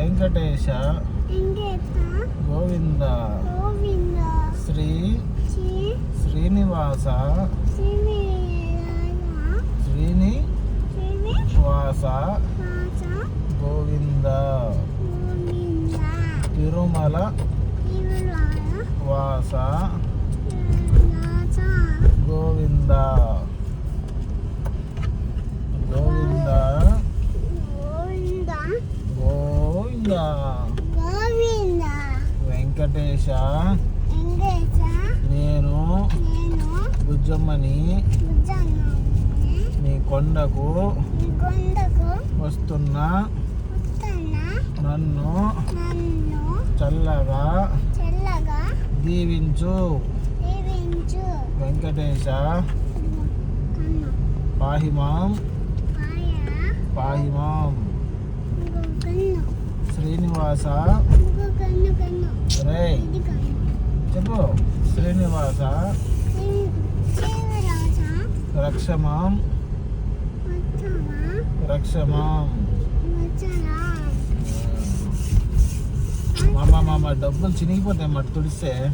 వెంకటేశ వెంకట గోవింద శ్రీ శ్రీ శ్రీనివాస శ్రీనివాస శ్రీని శ్రీనివాస వాస గోవింద తిరుమల వాస తిరుమల గోవింద గోవింద గోవింద గోవింద గోవింద. వెంకటేశ. వెంకట నేను బుజ్జమ్మని నీ కొండకు వస్తున్న నన్ను చల్లగా దీవించు. వెంకటేశ. పాహిమాం. పాహిమాం. శ్రీనివాస? రే. చెప్పు. శ్రీనివాస? రక్షమాం. రక్షమాం. మామ మామ డబ్బులు చినిగిపోతాయి మట్టి తుడిస్తే.